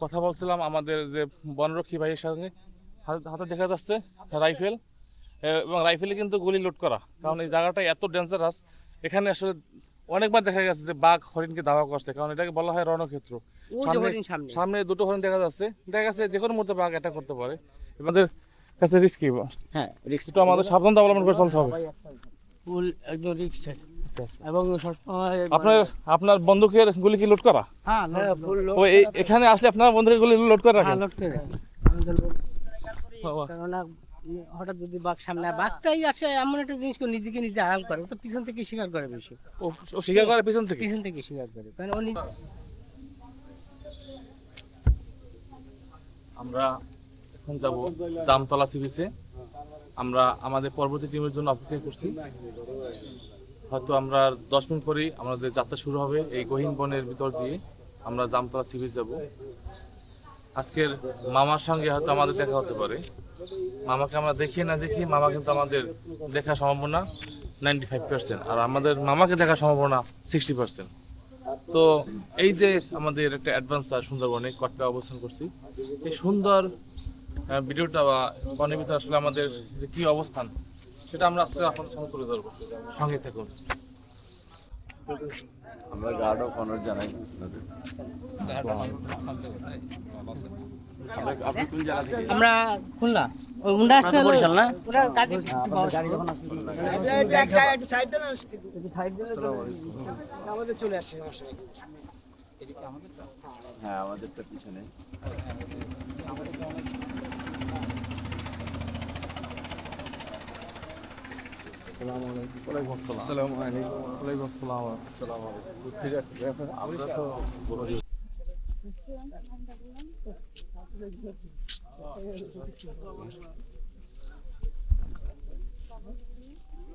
কথা বলছিলাম আমাদের যে বনরক্ষী ভাইয়ের সঙ্গে হাতে দেখা যাচ্ছে রাইফেল। এবং রাইফেলে কিন্তু গুলি লোড করা। কারণ এই জায়গাটা এত ডেঞ্জারাস এখানে আসলে অনেকবার দেখা গেছে যে বাঘ হরিণকে ধাওয়া করছে। কারণ এটাকে বলা হয় রণক্ষেত্র। সামনে- দুটো হরিণ দেখা যাচ্ছে। দেখা যাচ্ছে যে কোনো মুহূর্তে বাঘ অ্যাটাক করতে পারে। আমাদের কাছে রিস্কি হ্যাঁ রিক্স একটু আমাদের সাবধানতা অবলম্বন করে চলতে হবে। ফুল একদম রিক্স এবং সবসময় আপনার আপনার বন্দুকের গুলি কি লোড করা? হ্যাঁ ফুল ও এই এখানে আসলে আপনার বন্দুকের গুলি লোড করে হ্যাঁ রাখেন। লোড করে। কেননা হঠাৎ যদি বাঘ সামনে বাঘটাই আসে এমন একটা জিনিস নিজেকে নিজে আড়াল করে। ও তো পিছন থেকে শিকার করে বেশি। ও শিকার করে পিছন থেকে? পিছন থেকে শিকার করে। কারণ ও নিজে আমরা এখন যাব জামতলা সি আমরা আমাদের পরবর্তী টিমের জন্য অপেক্ষা করছি। হয়তো আমরা দশ মিনিট পরেই আমাদের যাত্রা শুরু হবে। এই গহীন বনের ভিতর দিয়ে আমরা জামতলা সি বিচ যাব। আজকের মামার সঙ্গে হয়তো আমাদের দেখা হতে পারে। মামাকে আমরা দেখি না দেখি মামা কিন্তু আমাদের দেখা সম্ভাবনা নাইনটি ফাইভ পার্সেন্ট আর আমাদের মামাকে দেখা সম্ভাবনা সিক্সটি পার্সেন্ট তো এই যে আমাদের একটা অ্যাডভান্স আর সুন্দরবনে কটকা অবস্থান করছি, এই সুন্দর ভিডিওটা বা বনের ভিতরে আসলে আমাদের যে কি অবস্থান সেটা আমরা আজকে আপনাদের সামনে তুলে ধরবো। সঙ্গে থাকুন। আমরা গার্ড অফ অনার জানাই। আপনাদের। আপনি কোন জায়গা থেকে আমরা খুলনা ওই মুন্ডা আসছে বরিশাল না ওরা গাড়ি আমাদের চলে আসছে হ্যাঁ আমাদেরটা পিছনে।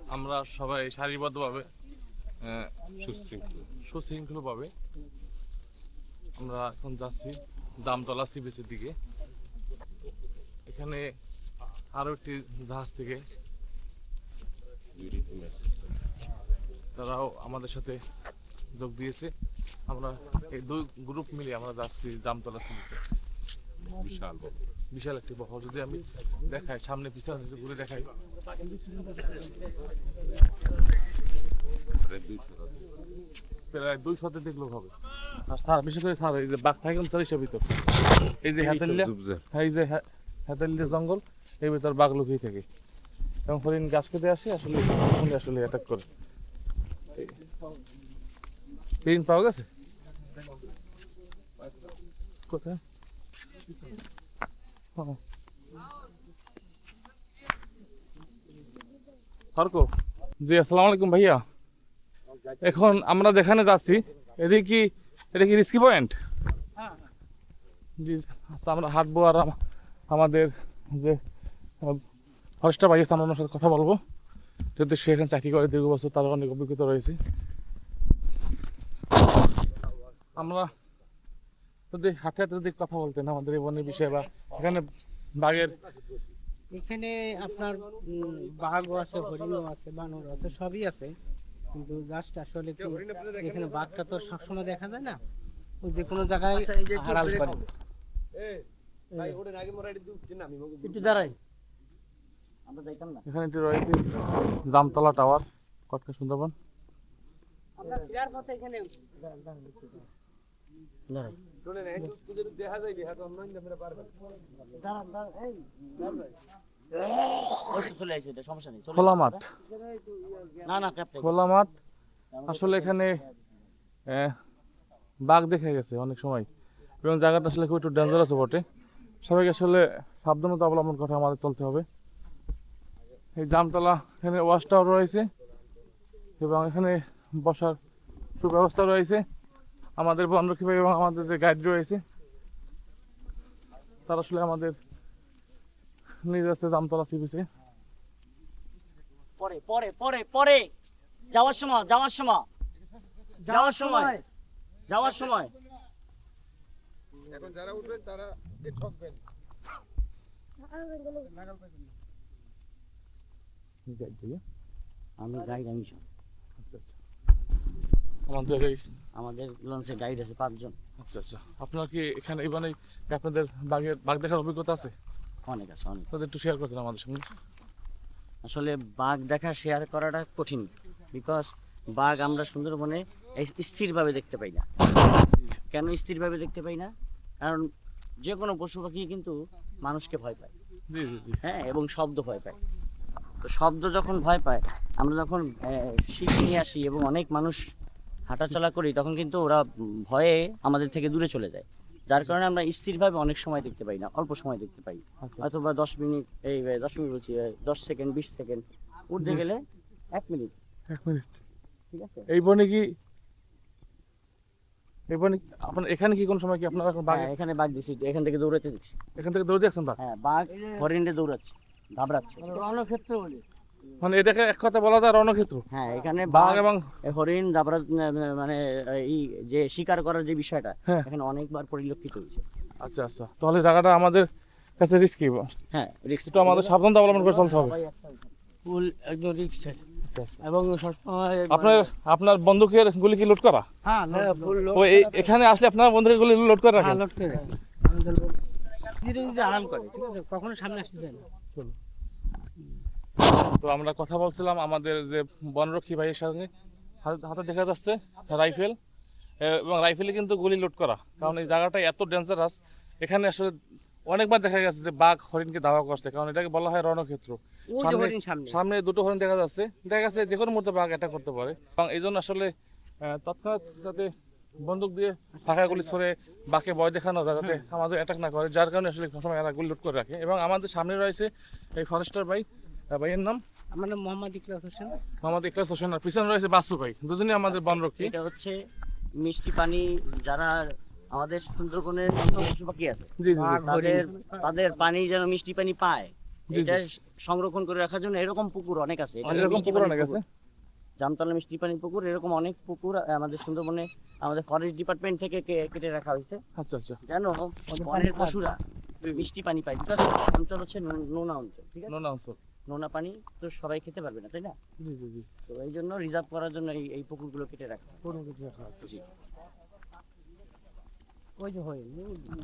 আমরা সবাই সারিবদ্ধভাবে আহ, সুশৃঙ্খলভাবে আমরা এখন যাচ্ছি জামতলা সি বিচের দিকে। এখানে আরও একটি জাহাজ থেকে তারাও আমাদের সাথে যোগ দিয়েছে। আমরা এই দুই গ্রুপ মিলে আমরা যাচ্ছি জামতলা সি বিশাল বিশাল একটি বহর। যদি আমি দেখাই সামনে পিছনে ঘুরে দেখাই। প্রায় দুই শতাধিক লোক হবে। আর স্যার বিশেষ করে স্যার এই যে বাঘ থাকে ভিতর। এই যে হ্যাঁ, এই যে হ্যা- জঙ্গল এই ভিতর বাঘ লুকিয়ে থাকে। এবং হরিণ গাছ খেতে আসে, আসলে আসলে অ্যাটাক করে। হরিণ পাওয়া গেছে? কোথায়? জি, আসসালামু আলাইকুম ভাইয়া। এখন আমরা যেখানে যাচ্ছি, এদিকে কি, এটা কি রিস্কি পয়েন্ট জি আচ্ছা আমরা হাঁটবো আর আমাদের যে ফরেস্টার ভাই আছে ওনার সাথে কথা বলব। যেহেতু সে এখানে চাকরি করে দীর্ঘ বছর তার অনেক অভিজ্ঞতা রয়েছে। আমরা যদি হাতে হাতে যদি কথা বলতেন আমাদের এই বনের বিষয়ে বা এখানে বাঘের এখানে আপনার বাঘও আছে হরিণও আছে বানর আছে সবই আছে। কিন্তু গাছটা আসলে কি এখানে বাঘটা তো সবসময় দেখা যায় না। ও যে কোনো জায়গায় আড়াল করে। একটু দাঁড়াই। এখানে একটি রয়েছে জামতলা টাওয়ার। কটকা সুন্দরবন? খোলা মাঠ। না না খোলা মাঠ। আসলে এখানে বাঘ দেখা গেছে অনেক সময়। এবং জায়গাটা আসলে খুব একটু ডেঞ্জারাস বটে। সবাইকে আসলে সাবধানতা অবলম্বন করে আমাদের চলতে হবে। এই জামতলা এখানে ওয়াশ টাওয়ার রয়েছে এবং এখানে বসার সুব্যবস্থা রয়েছে। আমাদের বনরক্ষী ভাই এবং আমাদের যে গাইড রয়েছে তারা আসলে আমাদের নিয়ে যাচ্ছে জামতলা সি পরে পরে পরে পরে। যাওয়ার সময় যাওয়ার সময়। যাওয়ার সময়। যাওয়ার সময়। আমি গাইড আমি আমাদের এই আমাদের লঞ্চে গাইড আছে পাঁচজন। আচ্ছা আচ্ছা। আপনার কি এখানে মানে আপনাদের বাঘের বাঘ দেখার অভিজ্ঞতা আছে? অনেক আছে অনেক। তাদের একটু শেয়ার করতেন আমাদের সঙ্গে। আসলে বাঘ দেখা শেয়ার করাটা কঠিন বিকজ বাঘ আমরা সুন্দরবনে এই স্থিরভাবে দেখতে পাই না। কেন স্থিরভাবে দেখতে পাই না? কারণ যে কোনো পশু পাখি কিন্তু মানুষকে ভয় পায়। হ্যাঁ এবং শব্দ ভয় পায়। তো শব্দ যখন ভয় পায় আমরা যখন শীত নিয়ে আসি এবং অনেক মানুষ হাঁটাচলা করি তখন কিন্তু ওরা ভয়ে আমাদের থেকে দূরে চলে যায়। যার কারণে আমরা স্থিরভাবে অনেক সময় দেখতে পাই না অল্প সময় দেখতে পাই। আচ্ছা অথবা দশ মিনিট এই দশ মিনিট বলছি দশ সেকেন্ড বিশ সেকেন্ড উঠতে গেলে এক মিনিট। এক মিনিট। ঠিক আছে? এই বনে কি আপনার এখানে কি কোন সময় কি আপনারা এখন বাঘ হ্যাঁ, এখানে বাঘ দিচ্ছি এখান থেকে দৌড়াতে দিচ্ছি এখান থেকে দৌড়ে যাচ্ছেন বাঘ? হ্যাঁ বাঘ হরিণে দৌড়াচ্ছে। ঘাবড়াচ্ছে। রণক্ষেত্র বলে। মানে এটাকে এক কথা বলা যায় রণক্ষেত্র? হ্যাঁ এখানে বাঘ এবং হরিণ দাবরা মানে এই যে শিকার করার যে বিষয়টা হ্যাঁ। এখানে অনেকবার পরিলক্ষিত হয়েছে। আচ্ছা আচ্ছা। তাহলে জায়গাটা আমাদের কাছে রিস্কি হ্যাঁ আমাদের সাবধানতা অবলম্বন করে চলতে হবে। ফুল একদম আচ্ছা, আচ্ছা। এবং সবসময় আপনার আপনার বন্দুকের গুলি কি লোড করা? হ্যাঁ ফুল এখানে আসলে আপনার বন্দুকের গুলি লোড করে রাখেন? করে লোক ধীরে ধীরে আরাম করে ঠিক আছে? কখনো সামনে আসতে চায় না। তো আমরা কথা বলছিলাম আমাদের যে বনরক্ষী ভাইয়ের সঙ্গে হাতে দেখা যাচ্ছে রাইফেল। এবং রাইফেলে কিন্তু গুলি লোড করা। কারণ এই জায়গাটা এত ডেঞ্জারাস এখানে আসলে অনেকবার দেখা গেছে যে বাঘ হরিণকে ধাওয়া করছে। কারণ এটাকে বলা হয় রণক্ষেত্র। সামনে- দুটো হরিণ দেখা যাচ্ছে। দেখা গেছে যে কোনো মুহূর্তে বাঘ অ্যাটাক করতে পারে। এবং এই জন্য আসলে তৎক্ষণাৎ যাতে বন্দুক দিয়ে ফাঁকা গুলি ছড়ে বাঘকে ভয় দেখানো যায় যাতে আমাদের অ্যাটাক না করে যার কারণে আসলে সবসময় এরা গুলি লোড করে রাখে। এবং আমাদের সামনে রয়েছে এই ফরেস্টার ভাই। ভাইয়ের নাম? আমার নাম মোহাম্মদ ইকলাস হোসেন। আমাদের ইকলাস হোসেন। আর পিছনে রয়েছে বাসু ভাই। দুজনই আমাদের বনরক্ষী এটা হচ্ছে মিষ্টি পানি যারা আমাদের সুন্দরবনের পশু পাখি আছে জি জি জি। তাদের তাদের পানি যেন মিষ্টি পানি পায়। এটা সংরক্ষণ করে রাখার জন্য এরকম পুকুর অনেক আছে। এরকম মিষ্টি পুকুর অনেক আছে। জামতলা মিষ্টি পানি পুকুর এরকম অনেক পুকুর আমাদের সুন্দরবনে আমাদের ফরেস্ট ডিপার্টমেন্ট থেকে কে- কেটে রাখা হয়েছে। আচ্ছা আচ্ছা। যেন বনের পশুরা মিষ্টি পানি পায়। বিকজ অঞ্চল হচ্ছে নোনা অঞ্চল ঠিক আছে? নো না আনসার নোনা পানি তো সবাই খেতে পারবে না তাই না? জি জি জি। তো এই জন্য রিজার্ভ করার জন্য এই এই পুকুরগুলো কেটে রাখা জি। ওই যে হরিণ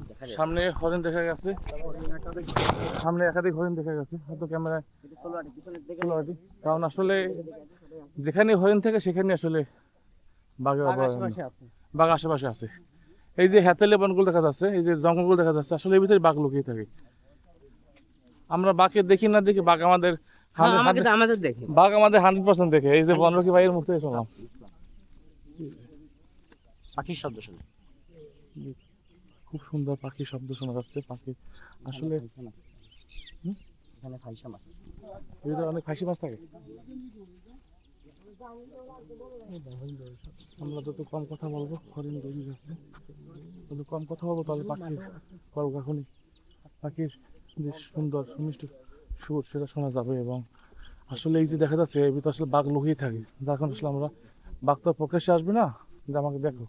দেখা সামনে হরিণ দেখা গেছে। সামনে একাধিক হরিণ দেখা গেছে। হয়তো ক্যামেরায় তলোয়ারটি। কারণ আসলে যেখানে হরিণ থাকে সেখানে আসলে বাঘের অভয়ারণ্য বাঘ আশেপাশে আছে। এই যে হ্যাতেলে বনগুলো দেখা যাচ্ছে এই যে জঙ্গলগুলো দেখা যাচ্ছে আসলে এর ভিতরে বাঘ লুকিয়ে থাকে। আমরা বাঘকে দেখি না দেখি বাঘ আমাদের হ্যাঁ, 100 আমাকে তো- আমাদের দেখে। বাঘ আমাদের হান্ড্রেড পার্সেন্ট দেখে। এই যে বনরক্ষী ভাইয়ের মুখ থেকে শুনলাম। পাখির শব্দ শুনে। খুব সুন্দর পাখির শব্দ শোনা যাচ্ছে পাখি আসলে এখানে ফাইসা মাছ। আছে। এই ভিতরে অনেক ফাঁসি মাছ থাকে। আমরা যত কম কথা বলব, হরিণ বেরিয়ে যাচ্ছে যত কম কথা বলব, তাহলে পাখির কলকাখনি পাখির যে সুন্দর, সুমিষ্ট সুর, সেটা শোনা যাবে এবং আসলে এই যে দেখা যাচ্ছে, এর ভিতরে আসলে বাঘ লুকিয়ে থাকে। কারণে আসলে আমরা বাঘ তো প্রকাশ্যে আসবে না, যে আমাকে দেখো,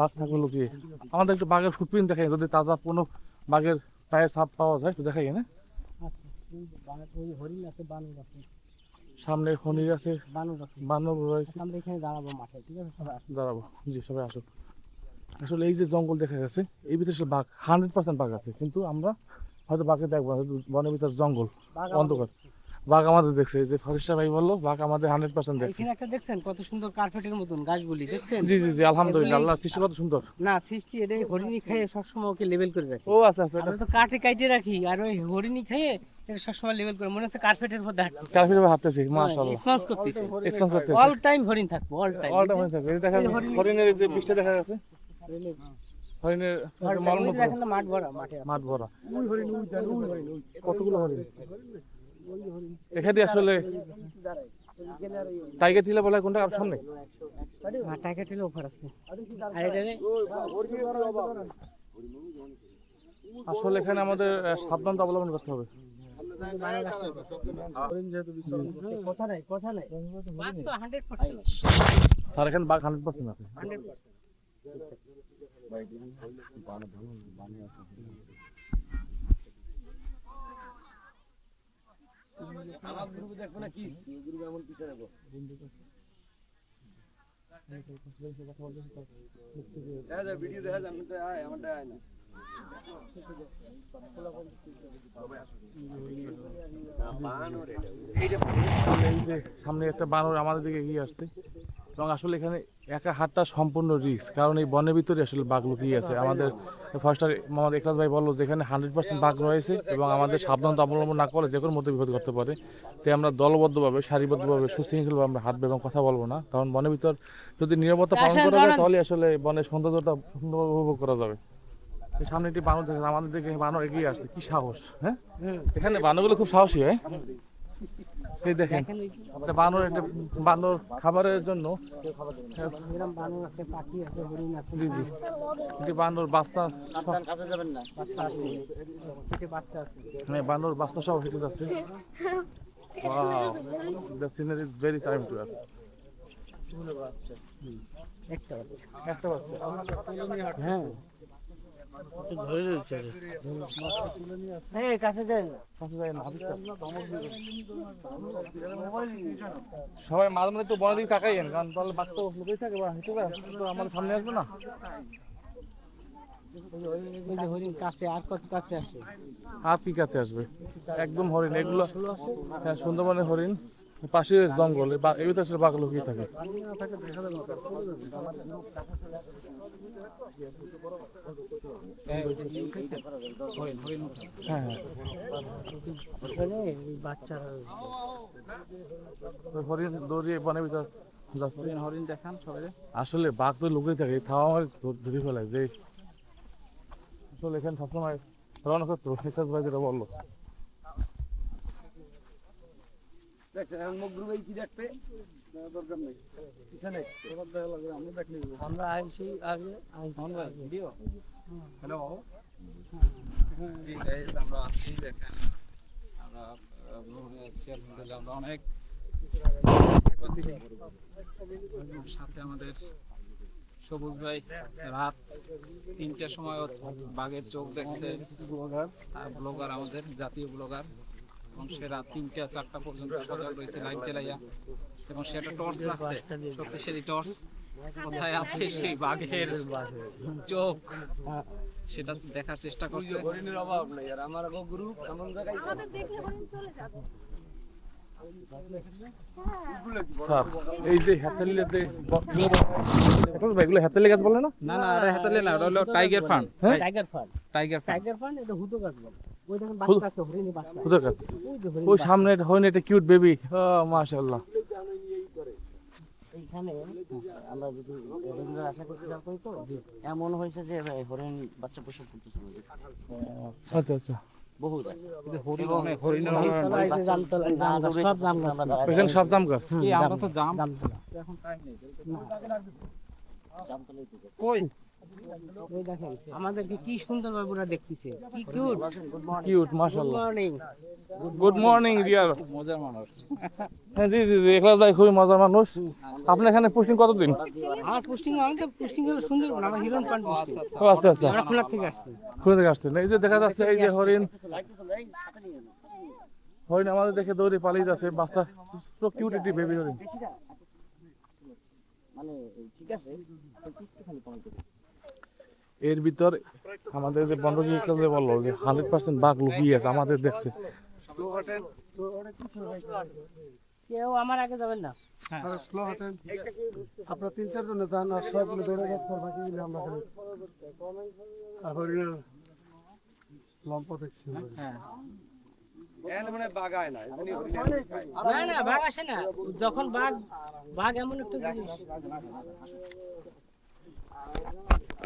বাঘ থাকবে লুকিয়ে। আমাদের একটু বাঘের ফুটপ্রিন্ট দেখাই, যদি তাজা কোনো বাঘের পায়ের ছাপ পাওয়া যায়, তো দেখাই, না? ওই হরিণ আছে, বানর আছে। সামনে খনির আছে বানর রয়েছে। আমরা এখানে দাঁড়াবো মাঠে ঠিক আছে? সবাই। দাঁড়াবো। জি সবাই আসুক আসলে এই যে জঙ্গল দেখা গেছে এই ভিতরে বাঘ হান্ড্রেড পার্সেন্ট বাঘ আছে। কিন্তু আমরা হয়তো বাঘে দেখব বনের ভিতর জঙ্গল অন্ধকার। বাঘ আমাদের দেখছে যে ফরেস্টার ভাই বলল বাঘ আমাদের হান্ড্রেড পার্সেন্ট দেখছে। এখানে একটা দেখছেন কত সুন্দর কার্পেটের মতন গাছগুলি দেখছেন? জি জি জি আলহামদুলিল্লাহ আল্লাহ সৃষ্টি কত সুন্দর। না সৃষ্টি এটাই হরিণী খেয়ে সবসময় ওকে লেভেল করে রাখে। ও আচ্ছা আচ্ছা এটা আমরা তো কাঠে কাইটে রাখি আর ওই হরিণী খেয়ে এটা সবসময় লেভেল করে। মনে হচ্ছে কার্পেটের মধ্যে হাঁটছে কালফির হাঁটতেছি মাশাআল্লাহ। স্পঞ্জ করতেছে। এক্সপেন্স করতে অল টাইম হরিণ থাকব অল টাইম অলটা থাকে এই দেখা এই যে হরিণ- হরিণের যে বিষটা দেখা গেছে হরিণের মলমূত্র। দেখেন না মাঠ ভরা মাঠে মাঠ ভরা। কতগুলো হরিণ? এখানে আসলে টাইগার টিলা বলা কোনটা? আর সামনে? হ্যাঁ, টাকা টেলে আছে। আর এটা আসলে এখানে আমাদের সাবধানতা অবলম্বন করতে হবে। কথা নাই কথা নাই বাঘ তো 100% আর এখানে বাঘ হান্ড্রেড পার্সেন্ট আছে 100% এই যে সামনে একটা বানর আমাদের দিকে এগিয়ে আসছে। এবং আসলে এখানে একা হাটটা সম্পূর্ণ রিস্ক কারণ এই বনের ভিতরে আসলে বাঘ লুকিয়ে আছে। আমাদের ফার্স্টার মোহাম্মদ একরাজ ভাই বলল যে এখানে হান্ড্রেড পার্সেন্ট বাঘ রয়েছে এবং আমাদের সাবধানতা অবলম্বন না করলে যে কোনো মধ্যে বিপদ করতে পারে। তাই আমরা দলবদ্ধভাবে সারিবদ্ধভাবে সুশৃঙ্খলভাবে আমরা হাঁটবো এবং কথা বলব না। কারণ বনের ভিতর যদি নিরাপত্তা পালন করা যায় তাহলে আসলে বনের সৌন্দর্যটা সুন্দরভাবে উপভোগ করা যাবে। সামনে একটি বানর দেখেন আমাদের দিকে বানর এগিয়ে আসছে কি সাহস হ্যাঁ? এখানে বানরগুলো খুব সাহসী হয়? এই দেখেন দেখেন এই একটা বানর একটা বানর খাবারের জন্য। বানর আছে পাখি আছে হরিণ আছে। জি জি। একটি বানর বাচ্চা বানর সব হেঁটে যাচ্ছে। একটা বাচ্চা। একটা বাচ্চা। হ্যাঁ। সবাই মাঝে মাঝে তো বড় দিকে তাকাইয়েন কারণ তাহলে বাচ্চা লুকিয়ে থাকে, বা হেঁটে আমাদের সামনে আসবে না। আর কি কাছে আসবে? একদম হরিণ, এগুলো হ্যাঁ হরিণ, পাশে জঙ্গল আসলে বাঘ লুকিয়ে থাকে। আসলে বাঘ তো লুকিয়ে থাকে খাওয়া ধরে ফেলায়, যে আসলে এখানে সবসময় রওনা করতো যেটা বলল। সাথে আমাদের সবুজ ভাই রাত তিনটার সময় বাঘের চোখ দেখছে ব্লগার আমাদের জাতীয় ব্লগার এবং সে রাত তিনটা চারটা পর্যন্ত সজাগ রয়েছে লাইট জ্বালাইয়া এবং সে একটা টর্চ রাখছে শক্তিশালী টর্চ কোথায় আছে সেই বাঘের চোখ? সেটা দেখার চেষ্টা করছে। স্যার এই যে হ্যাথালিলে যে ব- হেসাজ ভাই এগুলো হ্যাথালি গাছ বলে না? না না এটা হাতালে না ওটা হলো টাইগার ফান হ্যাঁ? Tiger fern tiger tiger fern এটা হুতো গাছ বলে। ওই দেখেন বাচ্চা আছে হরিণী বাচ্চা কোথায় গাছ। ওই যে হরিণ ওই সামনে একটা হরিণ একটা কিউট বেবি মাশাআল্লাহ। এইখানে আমরা যদি রবীন্দ্র আশা করতে যাওয়া করি তো? এমন হয়েছে যে ভাই, হরিণ বাচ্চা প্রসব করতেছে আমাদের। আচ্ছা আচ্ছা বহুত। সব জাম গাছ এখানে আমরা তো জাম এখন টাইম নেই কই? ওই দেখেন আমাদেরকে কি সুন্দর ভাবে ওরা দেখতেছে। কি কিউট কিউট মাশাআল্লাহ। গুড মর্নিং গুড মর্নিং রিয়ার মজার মানুষ। হ্যাঁ জি জি জি এখলাস ভাই খুবই মজার মানুষ। আপনি এখানে পোস্টিং কতদিন? আমার পোস্টিং আমি তো পোস্টিং হলো সুন্দর আমার হিরন পান পোস্টিং ও আচ্ছা আচ্ছা। আমরা খোলা থেকে আসছি। খুঁজে দেখে আসছেন এই যে দেখা যাচ্ছে এই যে হরিণ। হরিণ আমাদের দেখে দৌড়ে পালিয়ে যাচ্ছে। বাচ্চা পুরো কিউট একটি বেবি হরিণ। মানে ঠিক আছে। দেবে। এর ভিতর আমাদের যে বন্ধকি যে বলল যে হান্ড্রেড পার্সেন্ট বাঘ লুকিয়ে আছে আমাদের দেখছে। কেউ আমার আগে যাবেন না। হাঁটেন। আপনার তিন চার জনে যান আর সবগুলো দৌড়ে যাচ্ছে আর বাকি মিলে আমরা খালি আর হরিণের লম্প দেখছি না না বাঘ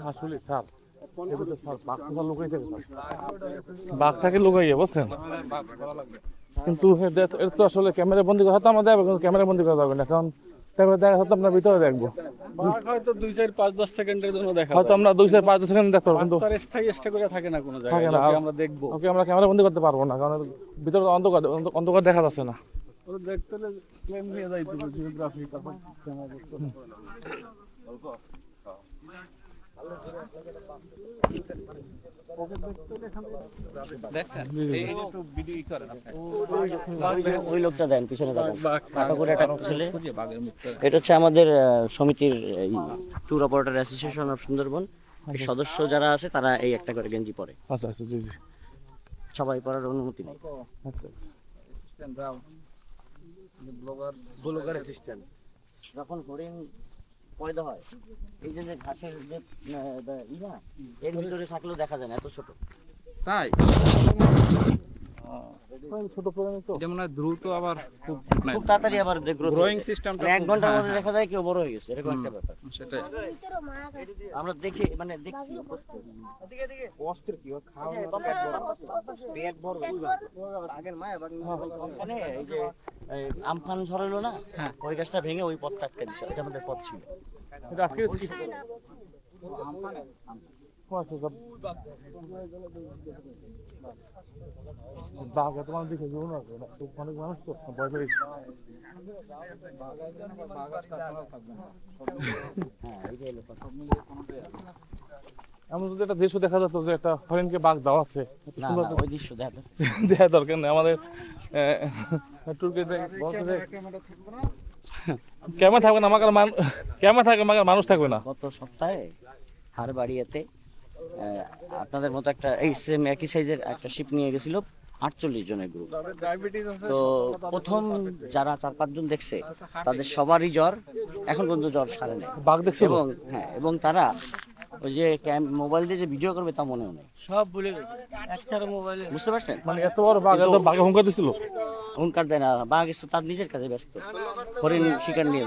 থাকে স্যার বাঘ থাকে লুকাইয়ে, বুঝছেন? কিন্তু এটা- তো আসলে ক্যামেরা বন্দি করা তো আমাদের ক্যামেরা বন্দি করা যাবে না, কারণ ক্যামেরা দেখা হয়তো আপনার ভিতরে দেখব। হয়তো দুই চার পাঁচ দশ সেকেন্ডের জন্য দেখা হয়তো আমরা দুই চার পাঁচ দশ সেকেন্ড দেখতে পারব কিন্তু তার স্থায়ী স্টে করে থাকে না কোনো থাকে জায়গায় না। আমরা দেখব। ওকে আমরা ক্যামেরা বন্দি করতে পারব না কারণ ভিতরে অন্ধকার অন্ধ- অন্ধকার দেখা যাচ্ছে না। দেখতে হলে প্লেন নিয়ে যাইতে হবে জিওগ্রাফি তারপর ক্যামেরা করতে হবে। ওই লোকটা দেন পিছনে এটা হচ্ছে আমাদের সমিতির tour operator association of Sundarban. সদস্য যারা আছে তারা এই একটা করে গেঞ্জি পরে। আচ্ছা আচ্ছা জি জি। সবাই পরার অনুমতি নেই। আচ্ছা যখন হরিণ পয়দা হয়। এই যে ঘাসের যে আহ, ই না এর ভিতরে থাকলেও দেখা যায় না এত ছোট। তাই? ছোট প্রাণী তো। এটা মনে হয় দ্রুত আবার খুব মানে খুব তাড়াতাড়ি আবার গ্রোথ গ্রোয়িং সিস্টেমটা এক ঘণ্টার মধ্যে দেখা যায় কেউ বড় হয়ে গেছে এরকম একটা ব্যাপার। সেটাই। আমরা দেখি মানে দেখছি। ওখানে এই যে এই আমফান ঝরালো না ওই গাছটা ভেঙে ওই পথটা আটকে দিচ্ছে এটা আমাদের পথ ছিল। বাঘ মানুষ দেখে জীবন আছে না, অনেক মানুষ তো হ্যাঁ এই। এমন যদি একটা দৃশ্য দেখা যেত যে একটা হরিণকে বাঘ দেওয়া আছে ওই দৃশ্য দেখা দরকার নেই। আমাদের ক্যামেরা থাকবে না? আমার মান ক্যামেরা থাকবে? আমার মানুষ থাকবে না। গত সপ্তাহে হার বাড়িয়াতে আপনাদের মতো একটা এই সেম একই সাইজের একটা শিপ নিয়ে গেছিল আটচল্লিশ জনের গ্রুপ তো প্রথম যারা চার পাঁচজন দেখছে তাদের সবারই জ্বর এখন পর্যন্ত জ্বর সারে নেই। এবং হ্যাঁ এবং তারা ওই যে মোবাইল দিয়ে যে ভিডিও করবে তা মনেও নেই। সব ভুলে গেছে। একটার মোবাইলে বুঝতে পারছেন? মানে এত বড় বাঘ এত বাঘে হুঙ্কার দিছিল? হুঙ্কার দেয় না বাঘ এসে তার নিজের কাজে ব্যস্ত। হরিণ শিকার নিয়ে।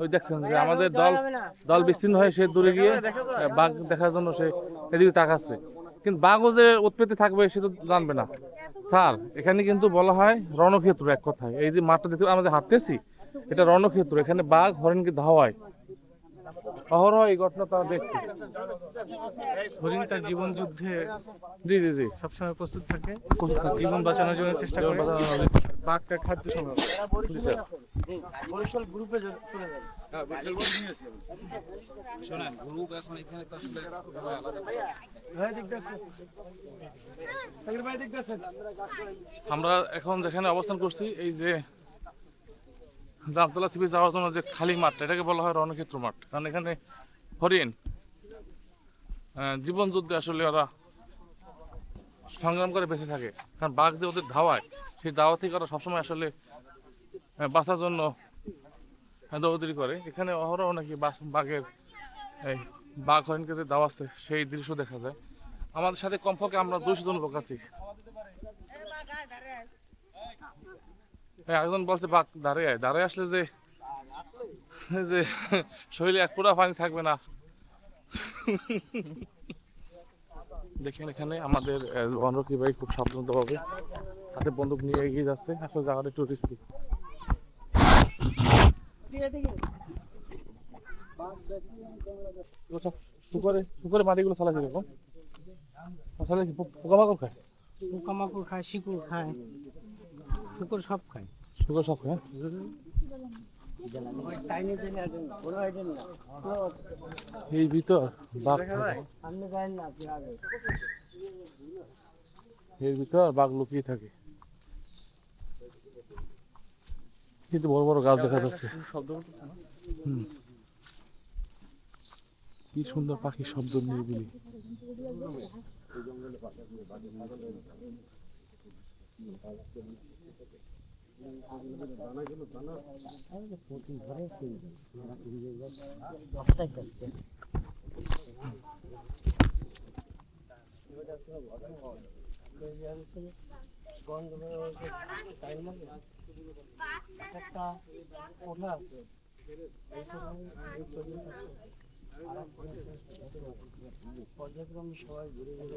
ওই দেখছেন যে আমাদের দল দল বিচ্ছিন্ন হয়ে সে দূরে গিয়ে বাঘ দেখার জন্য সে এদিকে তাকাচ্ছে। কিন্তু বাঘও যে উৎপত্তি থাকবে সে তো জানবে না। স্যার এখানে কিন্তু বলা হয় রণক্ষেত্র এক কথায়। এই যে মাঠটা দেখতে আমাদের হাঁটতেছি এটা রণক্ষেত্র। এখানে বাঘ হরিণকে ধাওয়ায়। অহরহ এই ঘটনা তারা দেখছে। হরিণ তার জীবন যুদ্ধে জি জি জি। সবসময় প্রস্তুত থাকে। জীবন বাঁচানোর জন্য চেষ্টা করে। বাঘ তার খাদ্য সংগ্রহ করে। জি স্যার। শোনেন গ্রুপ এখন এখানে তো আসলে আমরা এখন যেখানে অবস্থান করছি এই যে জামতলা সিপি যাওয়ার জন্য যে খালি মাঠ এটাকে বলা হয় রণক্ষেত্র মাঠ। কারণ এখানে হরিণ আহ, জীবন যুদ্ধে আসলে ওরা সংগ্রাম করে বেঁচে থাকে। কারণ বাঘ যে ওদের ধাওয়ায় সেই দাওয়া থেকে ওরা সবসময় আসলে বাঁচার জন্য দৌড়দৌড়ি করে। এখানে অহরহ নাকি বাঘের এই বাঘ হরিণকে যে দাওয়া আছে সেই দৃশ্য দেখা যায়। আমাদের সাথে কমপক্ষে আমরা দুশো জন লোক আছি। এই একজন বলছে বাঘ দাঁড়িয়ে আয় দাঁড়িয়ে আসলে যে যে শরীরে এক পুরা পানি থাকবে না। দেখেন এখানে আমাদের অনরকি ভাই খুব সাবধানতাভাবে হাতে বন্দুক নিয়ে এগিয়ে যাচ্ছে। আসলে জায়গাটা একটু রিস্কি মাটিগুলো পোকামাকড় খায়। পোকামাকড় খায় শিকুর খায়। শুকুর সব খায়। শুকর সব খায়? এই ভিতর বাঘ এর ভিতর বাঘ লুকিয়ে থাকে। কিন্তু বড় বড় গাছ দেখা যাচ্ছে। কি সুন্দর পাখি শব্দ নিরিবিলি। পর্যায়ক্রমে সবাই ঘুরে ঘুরে